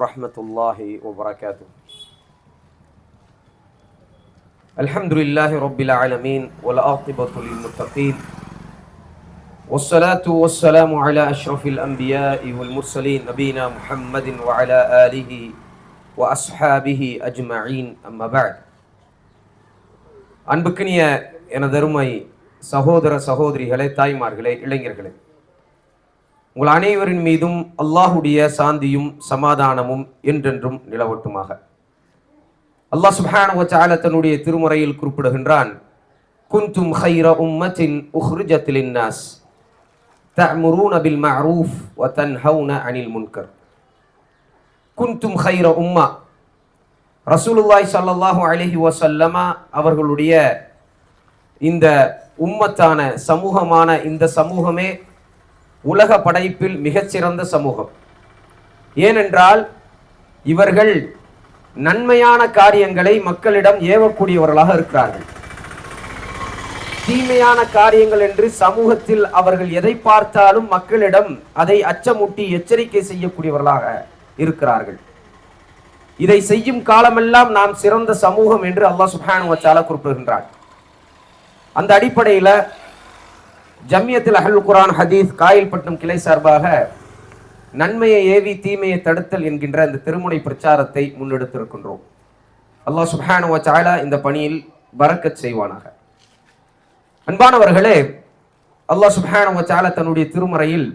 ورحمة الله وبركاته الحمد لله رب العالمين والعاقبة للمتقين والصلاة والسلام على أشرف الأنبياء والمرسلين نبينا محمد وعلى آله وأصحابه أجمعين أما بعد அன்புக்கினிய எனதருமை சகோதர சகோதரிகளே தாய்மார்களே இளைஞர்களே உங்கள் அனைவரின் மீதும் அல்லாஹுடைய சாந்தியும் சமாதானமும் என்றென்றும் நிலவட்டுமாக. அல்லாஹ் சுபானுவச்சால தன்னுடைய திருமுறையில் குறிப்பிடுகின்றான் குந்தும் ஹைர உம்மத்தின் உஹ்ருஜத்திலின்னாஸ் தமுரூன பில் மரூஃப் வ தன் ஹவுன அனில் முன்கர். குந்தும் ஹைர உம்மா. ரசூலுல்லாய் சல்லாஹூ அலஹி வசல்லமா அவர்களுடைய இந்த உம்மத்தான சமூகமான இந்த சமூகமே உலக படைப்பில் மிகச்சிறந்த சமூகம். ஏனென்றால் இவர்கள் நன்மையான காரியங்களை மக்களிடம் ஏவக்கூடியவர்களாக இருக்கிறார்கள். தீமையான காரியங்கள் என்று சமூகத்தில் அவர்கள் எதை பார்த்தாலும் மக்களிடம் அதை அச்சமூட்டி எச்சரிக்கை செய்யக்கூடியவர்களாக இருக்கிறார்கள். இதை செய்யும் காலமெல்லாம் நாம் சிறந்த சமூகம் என்று அல்லாஹ் சுப்ஹானஹு வ குறிப்பிடுகின்றார் அந்த அடிப்படையில் ஜம்மியத்தில் அஹல் குரான் ஹதீஸ் காயல்பட்னம் கிளை சார்பாக நன்மையை ஏவி தீமையை தடுத்தல் என்கின்ற அந்த திருமுனை பிரச்சாரத்தை முன்னெடுத்திருக்கின்றோம். அல்லாஹ் சுப்ஹானஹு வ இந்த பணியில் பறக்கச் செய்வானாக. அன்பானவர்களே அல்லாஹ் சுப்ஹானஹு வ தன்னுடைய திருமறையில்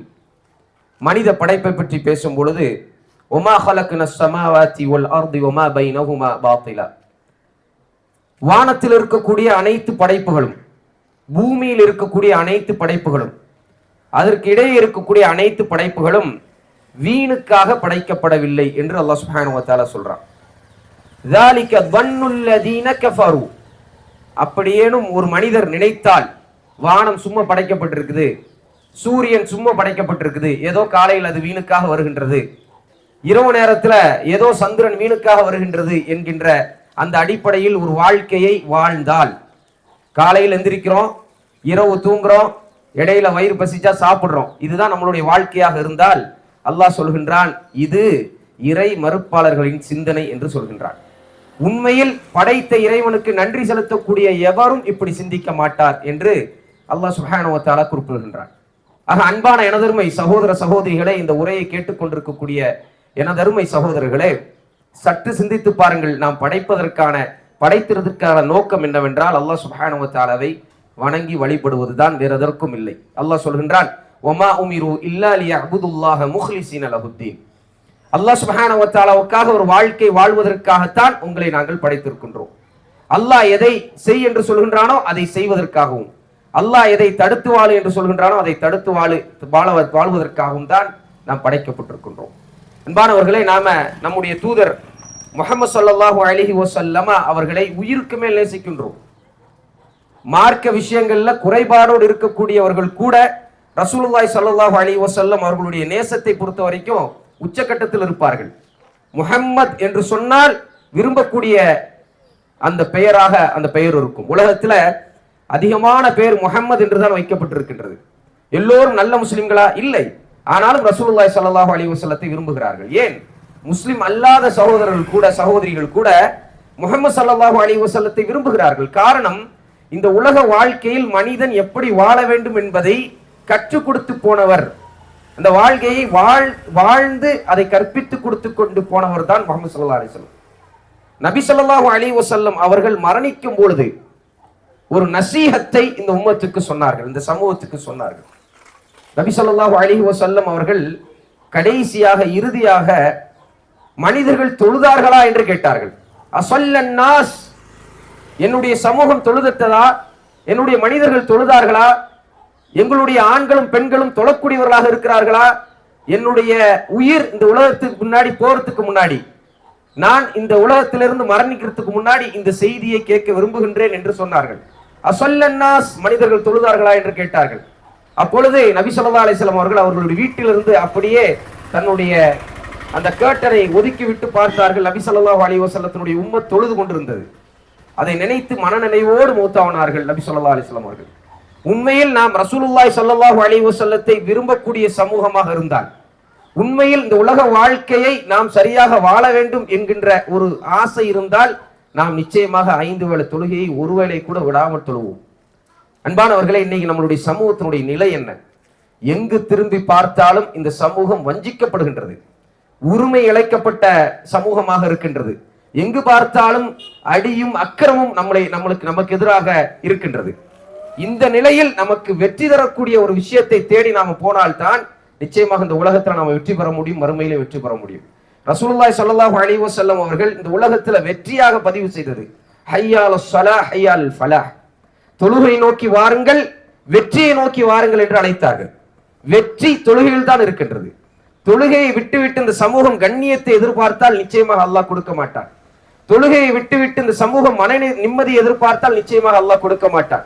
மனித படைப்பை பற்றி பேசும் பொழுது ஒமா ஹலக்ன ஸமாவாதி வல் அர்தி பை நகுமா பாத்திலா. வானத்தில் இருக்கக்கூடிய அனைத்து படைப்புகளும் பூமியில் இருக்கக்கூடிய அனைத்து படைப்புகளும் அதற்கு இடையே இருக்கக்கூடிய அனைத்து படைப்புகளும் வீணுக்காக படைக்கப்படவில்லை என்று அல்லாஹ் சுபானுவத்தால சொல்றான். அப்படியேனும் ஒரு மனிதர் நினைத்தால் வானம் சும்மா படைக்கப்பட்டிருக்குது சூரியன் சும்மா படைக்கப்பட்டிருக்குது ஏதோ காலையில் அது வீணுக்காக வருகின்றது இரவு நேரத்தில் ஏதோ சந்திரன் வீணுக்காக வருகின்றது என்கின்ற அந்த அடிப்படையில் ஒரு வாழ்க்கையை வாழ்ந்தால் காலையில் எந்திரிக்கிறோம் இரவு தூங்குறோம் இடையில வயிறு பசிச்சா சாப்பிட்றோம். இதுதான் நம்மளுடைய வாழ்க்கையாக இருந்தால் அல்லாஹ் சொல்கின்றான் இது இறை மறுப்பாளர்களின் சிந்தனை என்று சொல்கின்றான். உண்மையில் படைத்த இறைவனுக்கு நன்றி செலுத்தக்கூடிய எவரும் இப்படி சிந்திக்க மாட்டார் என்று அல்லாஹ் சுஹானுவத்தாலா குறிப்பிடுகின்றான். ஆக அன்பான எனதருமை சகோதர சகோதரிகளே இந்த உரையை கேட்டுக்கொண்டிருக்கக்கூடிய எனதருமை சகோதரர்களே சற்று சிந்தித்து பாருங்கள் நாம் படைப்பதற்கான படைத்திறதற்கான நோக்கம் என்னவென்றால் அல்லாஹ் சுப்ஹானுவத்தாலாவை வணங்கி வழிபடுவதுதான் வேற எதற்கும் இல்லை. அல்லாஹ் சொல்கின்றான் ஒமா உமிரு இல்லா அபுதுல்லாஹ முஹ்லிசீன் லஹுத்தீன். அல்லாஹ் சுபானுவத்தாலாவுக்காக ஒரு வாழ்க்கை வாழ்வதற்காகத்தான் உங்களை நாங்கள் படைத்திருக்கின்றோம். அல்லாஹ் எதை செய் என்று சொல்கின்றானோ அதை செய்வதற்காகவும் அல்லாஹ் எதை தடுத்து வாழு என்று சொல்கின்றானோ அதை தடுத்து வாழு வாழ வாழ்வதற்காகவும் தான் நாம் படைக்கப்பட்டிருக்கின்றோம். அன்பானவர்களே நாம நம்முடைய தூதர் முகமது சல்லாஹூ அலைஹி வசல்லமா அவர்களை உயிருக்கு மேல் நேசிக்கின்றோம். மார்க்க விஷயங்கள்ல குறைபாடோடு இருக்கக்கூடியவர்கள் கூட ரசூலுல்லாய் சல்லாஹூ அலி வசல்லம் அவர்களுடைய நேசத்தை பொறுத்த வரைக்கும் உச்சக்கட்டத்தில் இருப்பார்கள். முஹம்மத் என்று சொன்னால் விரும்பக்கூடிய அந்த பெயராக அந்த பெயர் இருக்கும். உலகத்துல அதிகமான பெயர் முஹம்மது என்றுதான் வைக்கப்பட்டிருக்கின்றது. எல்லோரும் நல்ல முஸ்லிம்களா? இல்லை. ஆனாலும் ரசூலுல்லாய் சல்லாஹூ அலி வசல்லத்தை விரும்புகிறார்கள். ஏன்? முஸ்லிம் அல்லாத சகோதரர்கள் கூட சகோதரிகள் கூட முகமது சல்லாஹூ அலி வசல்லத்தை விரும்புகிறார்கள். காரணம் இந்த உலக வாழ்க்கையில் மனிதன் எப்படி வாழ வேண்டும் என்பதை கற்றுக் கொடுத்து போனவர். அந்த வாழ்க்கையை வாழ் வாழ்ந்து அதை கற்பித்து கொடுத்து கொண்டு போனவர் தான் முகமது சல்லா அலிசல்லம் நபி சொல்லாஹூ அலி வசல்லம் அவர்கள் மரணிக்கும் பொழுது ஒரு நசீகத்தை இந்த உம்மத்துக்கு சொன்னார்கள் இந்த சமூகத்துக்கு சொன்னார்கள். நபி ஸல்லல்லாஹு அலி வசல்லம் அவர்கள் கடைசியாக இறுதியாக மனிதர்கள் தொழுதார்களா என்று கேட்டார்கள். அசல்லன் என்னுடைய சமூகம் தொழுதத்ததா என்னுடைய மனிதர்கள் தொழுதார்களா? எங்களுடைய ஆண்களும் பெண்களும் தொழக்கூடியவர்களாக இருக்கிறார்களா? என்னுடைய உயிர் இந்த உலகத்துக்கு முன்னாடி போறதுக்கு முன்னாடி நான் இந்த உலகத்திலிருந்து மரணிக்கிறதுக்கு முன்னாடி இந்த செய்தியை கேட்க விரும்புகின்றேன் என்று சொன்னார்கள். அசல்லன்னாஸ் மனிதர்கள் தொழுதார்களா என்று கேட்டார்கள். அப்பொழுது நபி சொல்லா அலிஸ்லாம் அவர்கள் அவர்களுடைய வீட்டிலிருந்து அப்படியே தன்னுடைய அந்த கேட்டரை ஒதுக்கி விட்டு பார்த்தார்கள் நபி சொல்லா அலி வசல்லத்தினுடைய உம்மத் தொழுது கொண்டிருந்தது. அதை நினைத்து மனநினைவோடு மூத்தாவனார்கள் நபி சொல்லா அலிஸ்லாம் அவர்கள். உண்மையில் நாம் ரசூலுல்லாய் ஸல்லல்லாஹு அலி வசல்லத்தை விரும்பக்கூடிய சமூகமாக இருந்தால் உண்மையில் இந்த உலக வாழ்க்கையை நாம் சரியாக வாழ வேண்டும் என்கின்ற ஒரு ஆசை இருந்தால் நாம் நிச்சயமாக ஐந்து வேளை தொழுகையை ஒருவேளை கூட விடாமல் தொழுவோம். அன்பானவர்களே இன்னைக்கு நம்மளுடைய சமூகத்தினுடைய நிலை என்ன? எங்கு திரும்பி பார்த்தாலும் இந்த சமூகம் வஞ்சிக்கப்படுகின்றது. உரிமை இழைக்கப்பட்ட சமூகமாக இருக்கின்றது. எங்கு பார்த்தாலும் அடியும் அக்கிரமும் நம்மளை நம்மளுக்கு நமக்கு எதிராக இருக்கின்றது. இந்த நிலையில் நமக்கு வெற்றி தரக்கூடிய ஒரு விஷயத்தை தேடி நாம போனால்தான் நிச்சயமாக இந்த உலகத்துல நாம வெற்றி பெற முடியும் மறுமையிலே வெற்றி பெற முடியும். ரசூல்லாய் ஸல்லல்லாஹு அலைஹி வஸல்லம் அவர்கள் இந்த உலகத்துல வெற்றியாக பதிவு செய்தது. ஹையால் ஸலா ஹையால் ஃபலா தொழுகை நோக்கி வாருங்கள் வெற்றியை நோக்கி வாருங்கள் என்று அழைத்தார்கள். வெற்றி தொழுகையில் தான் இருக்கின்றது. தொழுகையை விட்டுவிட்டு இந்த சமூகம் கண்ணியத்தை எதிர்பார்த்தால் நிச்சயமாக அல்லாஹ் கொடுக்க மாட்டான். தொழுகையை விட்டுவிட்டு இந்த சமூகம் மன நிம்மதி எதிர்பார்த்தால் நிச்சயமாக அல்லாஹ் கொடுக்க மாட்டான்.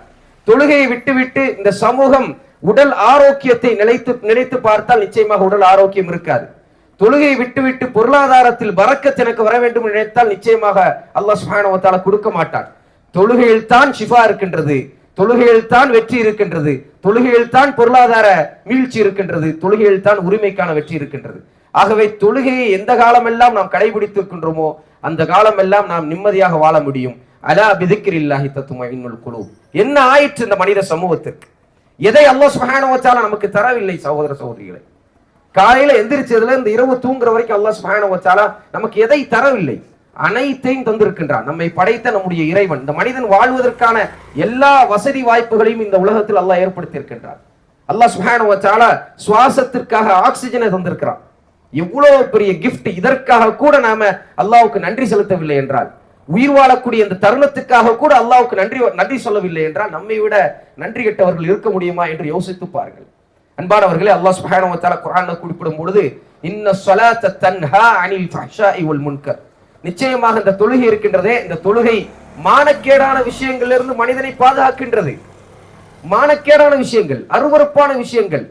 தொழுகையை விட்டுவிட்டு இந்த சமூகம் உடல் ஆரோக்கியத்தை நிலைத்து நினைத்து பார்த்தால் நிச்சயமாக உடல் ஆரோக்கியம் இருக்காது. தொழுகையை விட்டுவிட்டு பொருளாதாரத்தில் பறக்கத் எனக்கு வர வேண்டும் நினைத்தால் நிச்சயமாக அல்லாஹ் சுஹானவத்தால கொடுக்க மாட்டான். தொழுகையில் தான் ஷிஃபா இருக்கின்றது. தொழுகையில் தான் வெற்றி இருக்கின்றது. தொழுகையில் தான் பொருளாதார மீழ்ச்சி இருக்கின்றது. தொழுகையில் தான் உரிமைக்கான வெற்றி இருக்கின்றது. ஆகவே தொழுகையை எந்த காலமெல்லாம் நாம் கடைபிடித்திருக்கின்றோமோ அந்த காலமெல்லாம் நாம் நிம்மதியாக வாழ முடியும். அலா பிதிக்கிரில்லாஹி தத்துமையினுள் குழு என்ன ஆயிற்று இந்த மனித சமூகத்திற்கு? எதை அல்லோ சுப்ஹானஹு நமக்கு தரவில்லை சகோதர சகோதரிகளை? காலையில எந்திரிச்சதுல இந்த இரவு தூங்குற வரைக்கும் அல்லாஹ் சுப்ஹானஹு வ நமக்கு எதை தரவில்லை? அனைத்தையும் தந்திருக்கின்றான். நம்மை படைத்த நம்முடைய இறைவன். இந்த மனிதன் வாழ்வதற்கான எல்லா வசதி வாய்ப்புகளையும் இந்த உலகத்தில் அல்லாஹ் ஏற்படுத்தியிருக்கின்றான். அல்லாஹ் சுப்ஹானஹு சுவாசத்திற்காக ஆக்சிஜனை தந்திருக்கிறான். எவ்வளவு பெரிய கிஃப்ட் இதற்காக கூட நாம அல்லாவுக்கு நன்றி செலுத்தவில்லை என்றால் உயிர் வாழக்கூடிய இந்த தருணத்துக்காக கூட அல்லாவுக்கு நன்றி நன்றி சொல்லவில்லை என்றால் நம்மை விட நன்றி கெட்டவர்கள் இருக்க முடியுமா என்று யோசித்து பாருங்கள். அன்பானவர்களே அல்லாஹ் சுப்ஹானஹு வ குறிப்பிடும் பொழுது இன்ன சொலாத்த தன்ஹா அனில் ஃபஹ்ஷாஇ வல் முன்கர். நிச்சயமாக இந்த தொழுகை இருக்கின்றதே இந்த தொழுகை மானக்கேடான விஷயங்களிலிருந்து மனிதனை பாதுகாக்கின்றது. மானக்கேடான விஷயங்கள் அருவருப்பான விஷயங்கள்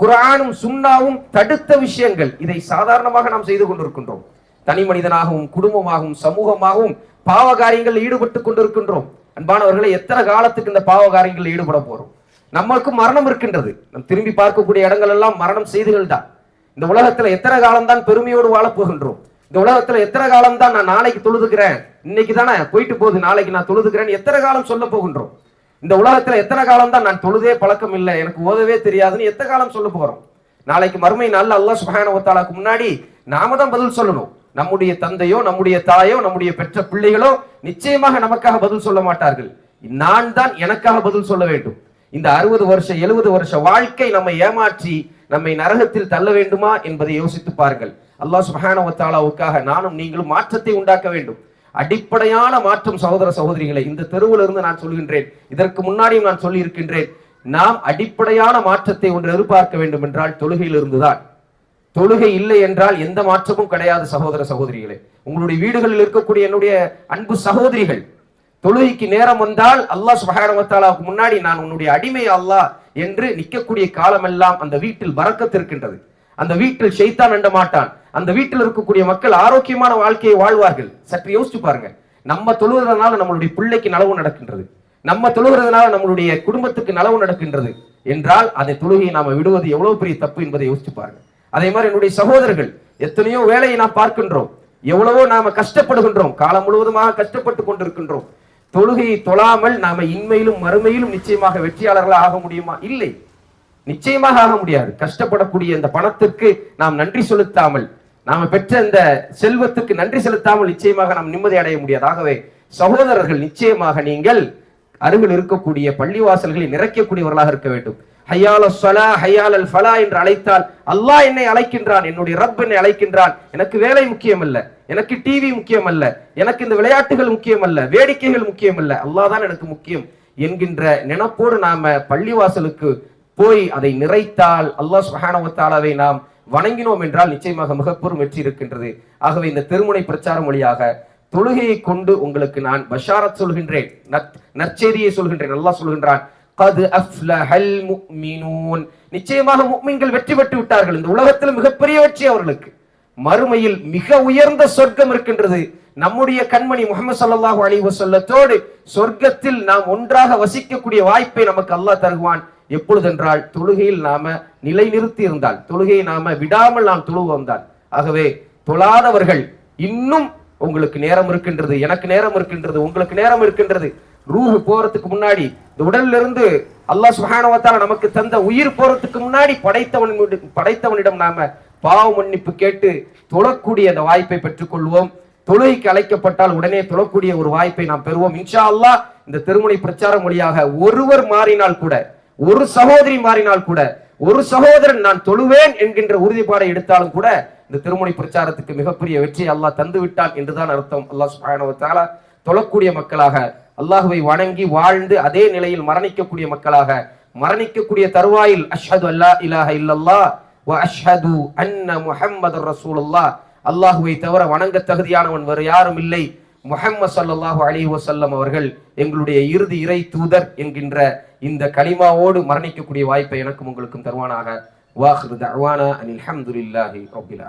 குரானும் சுண்ணாவும் தடுத்த விஷயங்கள் இதை சாதாரணமாக நாம் செய்து கொண்டிருக்கின்றோம். தனி மனிதனாகவும் குடும்பமாகவும் சமூகமாகவும் பாவ காரியங்களில் ஈடுபட்டு கொண்டிருக்கின்றோம். அன்பானவர்களை எத்தனை காலத்துக்கு இந்த பாவ காரியங்களில் ஈடுபட போறோம்? நம்மளுக்கு மரணம் இருக்கின்றது. நம் திரும்பி பார்க்கக்கூடிய இடங்கள் எல்லாம் மரணம் செய்திகள் தான். இந்த உலகத்துல எத்தனை காலம்தான் பெருமையோடு வாழப் போகின்றோம்? இந்த உலகத்துல எத்தனை காலம் தான் நான் நாளைக்கு தொழுதுக்கிறேன்? இன்னைக்கு தானே போயிட்டு போகுது நாளைக்கு நான் தொழுதுக்கிறேன் எத்தனை காலம் சொல்ல போகின்றோம்? இந்த உலகத்துல எத்தனை காலம் தான் நான் தொழுதே பழக்கம் இல்லை எனக்கு ஓதவே தெரியாதுன்னு எத்தனை காலம் சொல்ல போகிறோம்? நாளைக்கு மறுமை நல்ல அல்லா சுப்ஹானஹு வ முன்னாடி நாம தான் பதில் சொல்லணும். நம்முடைய தந்தையோ நம்முடைய தாயோ நம்முடைய பெற்ற பிள்ளைகளோ நிச்சயமாக நமக்காக பதில் சொல்ல மாட்டார்கள். நான் தான் எனக்காக பதில் சொல்ல வேண்டும். இந்த அறுபது வருஷம் எழுபது வருஷ வாழ்க்கை நம்மை ஏமாற்றி நம்மை நரகத்தில் தள்ள வேண்டுமா என்பதை யோசித்து பாருங்கள். அல்லாஹ் சுப்ஹானஹு நானும் நீங்களும் மாற்றத்தை உண்டாக்க வேண்டும். அடிப்படையான மாற்றம் சகோதர சகோதரிகளை இந்த தெருவில் இருந்து நான் சொல்கின்றேன். இதற்கு முன்னாடியும் நான் சொல்லி இருக்கின்றேன் நாம் அடிப்படையான மாற்றத்தை ஒன்று எதிர்பார்க்க வேண்டும் என்றால் தொழுகையில் இருந்துதான் தொழுகை இல்லை என்றால் எந்த மாற்றமும் கிடையாது சகோதர சகோதரிகளே. உங்களுடைய வீடுகளில் இருக்கக்கூடிய என்னுடைய அன்பு சகோதரிகள் தொழுகைக்கு நேரம் வந்தால் அல்லாஹ் சுபகாரமத்தாலாவுக்கு முன்னாடி நான் உன்னுடைய அடிமை அல்லாஹ் என்று நிற்கக்கூடிய காலமெல்லாம் அந்த வீட்டில் வரக்கத்திருக்கின்றது. அந்த வீட்டில் ஷைத்தான் அண்ட மாட்டான். அந்த வீட்டில் இருக்கக்கூடிய மக்கள் ஆரோக்கியமான வாழ்க்கையை வாழ்வார்கள். சற்று யோசிச்சு பாருங்க. நம்ம தொழுகிறதுனால நம்மளுடைய பிள்ளைக்கு நலவு நடக்கின்றது. நம்ம தொழுகிறதுனால நம்மளுடைய குடும்பத்துக்கு நலவு நடக்கின்றது. என்றால் அதை தொழுகையை நாம விடுவது எவ்வளவு பெரிய தப்பு என்பதை யோசிச்சு பாருங்க. அதே மாதிரி என்னுடைய சகோதரர்கள் எத்தனையோ வேலையை நாம் பார்க்கின்றோம். எவ்வளவோ நாம கஷ்டப்படுகின்றோம். காலம் முழுவதுமாக கஷ்டப்பட்டு கொண்டிருக்கின்றோம். தொழுகையை தொழாமல் நாம இன்மையிலும் மறுமையிலும் நிச்சயமாக வெற்றியாளர்களாக ஆக முடியுமா? இல்லை. நிச்சயமாக ஆக முடியாது. கஷ்டப்படக்கூடிய அந்த பணத்திற்கு நாம் நன்றி செலுத்தாமல் நாம பெற்ற இந்த செல்வத்துக்கு நன்றி செலுத்தாமல் நிச்சயமாக நாம் நிம்மதி அடைய முடியாது ஆகவே சகோதரர்கள் நிச்சயமாக நீங்கள் அருகில் இருக்கக்கூடிய பள்ளிவாசல்களை நிறைக்கக்கூடியவர்களாக இருக்க வேண்டும். ஹையால சொலா ஹையால் அல் ஃபலா என்று அழைத்தால் அல்லாஹ் என்னை அழைக்கின்றான் என்னுடைய ரப் என்னை அழைக்கின்றான். எனக்கு வேலை முக்கியம் அல்ல எனக்கு டிவி முக்கியம் அல்ல எனக்கு இந்த விளையாட்டுகள் முக்கியம் அல்ல வேடிக்கைகள் முக்கியம் அல்ல அல்லாஹ் தான் எனக்கு முக்கியம் என்கின்ற நினைப்போடு நாம பள்ளிவாசலுக்கு போய் அதை நிறைத்தால் அல்லாஹ் சுஹானவத்தாலாவை நாம் வணங்கினோம் என்றால் நிச்சயமாக மிகப்பெரும் வெற்றி இருக்கின்றது ஆகவே இந்த திருமுனை பிரச்சாரம் வழியாக தொழுகையை கொண்டு உங்களுக்கு நான் பஷாரத் சொல்கின்றேன். நற்செய்தியை சொல்கின்றேன். நல்லா சொல்கின்றான் கது அஃப்லஹல் முக்மினூன். நிச்சயமாக முக்மீன்கள் வெற்றி பெற்று விட்டார்கள். இந்த உலகத்தில் மிகப்பெரிய வெற்றி அவர்களுக்கு. மறுமையில் மிக உயர்ந்த சொர்க்கம் இருக்கின்றது. நம்முடைய கண்மணி முகமது சல்லாஹூ அலி சொர்க்கத்தில் நாம் ஒன்றாக வசிக்கக்கூடிய வாய்ப்பை நமக்கு அல்லாஹ் தருவான். எப்பொழுதென்றால் தொழுகையில் நாம நிலைநிறுத்தி இருந்தால் தொழுகையை நாம விடாமல் நாம் தொழுவு வந்தால் ஆகவே தொழாதவர்கள் இன்னும் உங்களுக்கு நேரம் இருக்கின்றது எனக்கு நேரம் இருக்கின்றது உங்களுக்கு நேரம் இருக்கின்றது. ரூஹு போறதுக்கு முன்னாடி இந்த உடல்ல இருந்து அல்லாஹ் சுஹானவத்தால நமக்கு தந்த உயிர் போறதுக்கு முன்னாடி படைத்தவன் படைத்தவனிடம் நாம பாவ மன்னிப்பு கேட்டு தொழக்கூடிய அந்த வாய்ப்பை பெற்றுக்கொள்வோம். தொழுகைக்கு அழைக்கப்பட்டால் உடனே தொழக்கூடிய ஒரு வாய்ப்பை நாம் பெறுவோம். இன்ஷா அல்லாஹ் இந்த திருமுனை பிரச்சாரம் வழியாக ஒருவர் மாறினால் கூட ஒரு சகோதரி மாறினால் கூட ஒரு சகோதரன் நான் தொழுவேன் என்கின்ற உறுதிப்பாடை எடுத்தாலும் கூட இந்த திருமுனை பிரச்சாரத்துக்கு மிகப்பெரிய வெற்றி அல்லாஹ் தந்து விட்டான் என்றுதான் அர்த்தம். அல்லாஹ் சுபாயனவத்தால தொழக்கூடிய மக்களாக அல்லாஹுவை வணங்கி வாழ்ந்து அதே நிலையில் மரணிக்கக்கூடிய மக்களாக மரணிக்கக்கூடிய தருவாயில் அஷ்ஹது அல்லா இலாஹ இல்லல்லா வ அஷ்ஹது அன்ன முஹம்மது ரசூலுல்லா அல்லாஹுவை தவிர வணங்க தகுதியானவன் வேறு யாரும் இல்லை. முஹம்மது சல்லாஹு அலி வசல்லம் அவர்கள் எங்களுடைய இறுதி இறை தூதர் என்கின்ற இந்த கலிமாவோடு மரணிக்கக்கூடிய வாய்ப்பை எனக்கும் உங்களுக்கும் தருவானாக. வாஹிரு தஅவானா அனில் அஹமதுல்லாஹி ரப்பில்